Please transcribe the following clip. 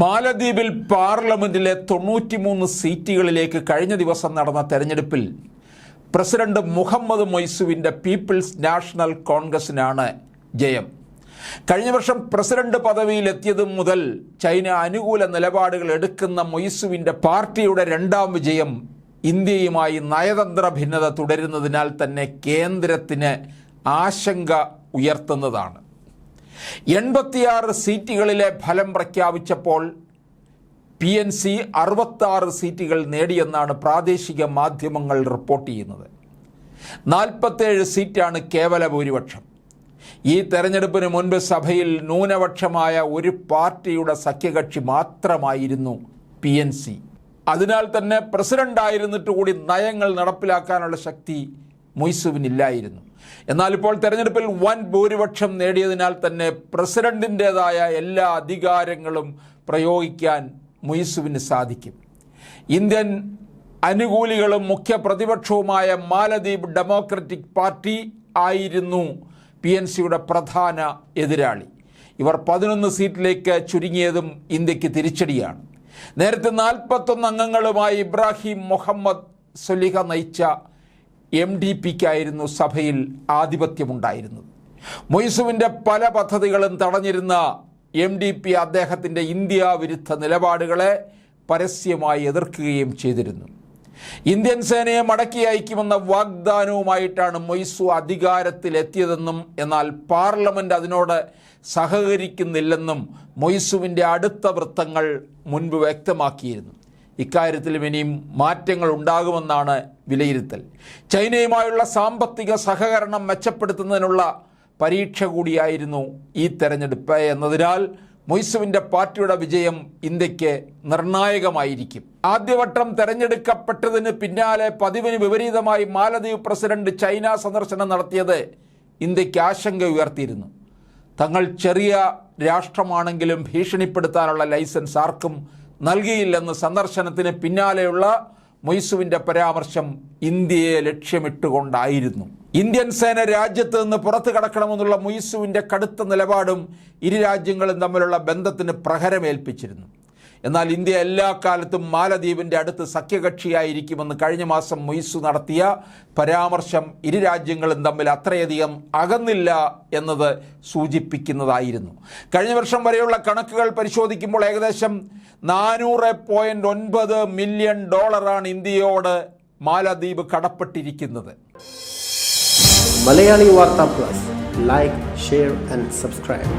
മാലദ്വീപിൽ പാർലമെന്റിലെ തൊണ്ണൂറ്റിമൂന്ന് സീറ്റുകളിലേക്ക് കഴിഞ്ഞ ദിവസം നടന്ന തെരഞ്ഞെടുപ്പിൽ പ്രസിഡന്റ് മുഹമ്മദ് മൊയ്സുവിന്റെ പീപ്പിൾസ് നാഷണൽ കോൺഗ്രസിനാണ് ജയം. കഴിഞ്ഞ വർഷം പ്രസിഡന്റ് പദവിയിലെത്തിയതും മുതൽ ചൈന അനുകൂല നിലപാടുകൾ എടുക്കുന്ന മൊയ്സുവിന്റെ പാർട്ടിയുടെ രണ്ടാം വിജയം ഇന്ത്യയുമായി നയതന്ത്ര ഭിന്നത തുടരുന്നതിനാൽ തന്നെ കേന്ദ്രത്തിന് ആശങ്ക ഉയർത്തുന്നതാണ്. എൺപത്തിയാറ് സീറ്റുകളിലെ ഫലം പ്രഖ്യാപിച്ചപ്പോൾ പി എൻ സി അറുപത്താറ് സീറ്റുകൾ നേടിയെന്നാണ് പ്രാദേശിക മാധ്യമങ്ങൾ റിപ്പോർട്ട് ചെയ്യുന്നത്. നാൽപ്പത്തേഴ് സീറ്റാണ് കേവല ഭൂരിപക്ഷം. ഈ തെരഞ്ഞെടുപ്പിന് മുൻപ് സഭയിൽ ന്യൂനപക്ഷമായ ഒരു പാർട്ടിയുടെ സഖ്യകക്ഷി മാത്രമായിരുന്നു പി എൻ സി. അതിനാൽ തന്നെ പ്രസിഡന്റായിരുന്നിട്ട് കൂടി നയങ്ങൾ നടപ്പിലാക്കാനുള്ള ശക്തി മൊയ്സുവിനില്ലായിരുന്നു. എന്നാൽ ഇപ്പോൾ തെരഞ്ഞെടുപ്പിൽ വൻ ഭൂരിപക്ഷം നേടിയതിനാൽ തന്നെ പ്രസിഡന്റിന്റെതായ എല്ലാ അധികാരങ്ങളും പ്രയോഗിക്കാൻ മൊയ്സുവിന് സാധിക്കും. ഇന്ത്യൻ അനുകൂലികളും മുഖ്യ പ്രതിപക്ഷവുമായ മാലദ്വീപ് ഡെമോക്രറ്റിക് പാർട്ടി ആയിരുന്നു പി എൻ സിയുടെ പ്രധാന എതിരാളി. ഇവർ പതിനൊന്ന് സീറ്റിലേക്ക് ചുരുങ്ങിയതും ഇന്ത്യയ്ക്ക് തിരിച്ചടിയാണ്. നേരത്തെ നാൽപ്പത്തൊന്ന് അംഗങ്ങളുമായി ഇബ്രാഹിം മുഹമ്മദ് സൊലിഹ നയിച്ച എം ഡി പിക്കായിരുന്നു സഭയിൽ ആധിപത്യമുണ്ടായിരുന്നത്. മൊയ്സുവിന്റെ പല പദ്ധതികളും തടഞ്ഞിരുന്ന എം ഡി പി അദ്ദേഹത്തിന്റെ ഇന്ത്യ വിരുദ്ധ നിലപാടുകളെ പരസ്യമായി എതിർക്കുകയും ചെയ്തിരുന്നു. ഇന്ത്യൻ സേനയെ മടക്കി അയക്കുമെന്ന വാഗ്ദാനവുമായിട്ടാണ് മൊയ്സു അധികാരത്തിലെത്തിയതെന്നും എന്നാൽ പാർലമെന്റ് അതിനോട് സഹകരിക്കുന്നില്ലെന്നും മൊയ്സുവിന്റെ അടുത്ത വൃത്തങ്ങൾ മുൻപ് വ്യക്തമാക്കിയിരുന്നു. ഇക്കാര്യത്തിലും ഇനിയും മാറ്റങ്ങൾ ഉണ്ടാകുമെന്നാണ് വിലയിരുത്തൽ. ചൈനയുമായുള്ള സാമ്പത്തിക സഹകരണം മെച്ചപ്പെടുത്തുന്നതിനുള്ള പരീക്ഷ കൂടിയായിരുന്നു ഈ തെരഞ്ഞെടുപ്പ് എന്നതിനാൽ മൊയ്സുവിന്റെ പാർട്ടിയുടെ വിജയം ഇന്ത്യയ്ക്ക് നിർണായകമായിരിക്കും. ആദ്യവട്ടം തെരഞ്ഞെടുക്കപ്പെട്ടതിന് പിന്നാലെ പതിവിന് വിപരീതമായി മാലദ്വീപ് പ്രസിഡന്റ് ചൈന സന്ദർശനം നടത്തിയത് ഇന്ത്യയ്ക്ക് ആശങ്ക ഉയർത്തിയിരുന്നു. തങ്ങൾ ചെറിയ രാഷ്ട്രമാണെങ്കിലും ഭീഷണിപ്പെടുത്താനുള്ള ലൈസൻസ് ആർക്കും നൽകിയില്ലെന്ന് സന്ദർശനത്തിന് പിന്നാലെയുള്ള മൊയ്സുവിന്റെ പരാമർശം ഇന്ത്യയെ ലക്ഷ്യമിട്ടുകൊണ്ടായിരുന്നു. ഇന്ത്യൻ സേന രാജ്യത്ത് നിന്ന് പുറത്തു കടക്കണമെന്നുള്ള മൊയ്സുവിന്റെ കടുത്ത നിലപാടും ഇരു രാജ്യങ്ങളും തമ്മിലുള്ള ബന്ധത്തിന് പ്രഹരമേൽപ്പിച്ചിരുന്നു. എന്നാൽ ഇന്ത്യ എല്ലാ കാലത്തും മാലദ്വീപിന്റെ അടുത്ത് സഖ്യകക്ഷിയായിരിക്കുമെന്ന് കഴിഞ്ഞ മാസം മൊയ്സു നടത്തിയ പരാമർശം ഇരു രാജ്യങ്ങളും തമ്മിൽ അത്രയധികം അകന്നില്ല എന്നത് സൂചിപ്പിക്കുന്നതായിരുന്നു. കഴിഞ്ഞ വർഷം വരെയുള്ള കണക്കുകൾ പരിശോധിക്കുമ്പോൾ ഏകദേശം നാനൂറ് പോയിന്റ് ഒൻപത് മില്യൺ ഡോളറാണ് ഇന്ത്യയോട് മാലദ്വീപ് കടപ്പെട്ടിരിക്കുന്നത്. മലയാളി വാർത്താ plus. Like share and subscribe.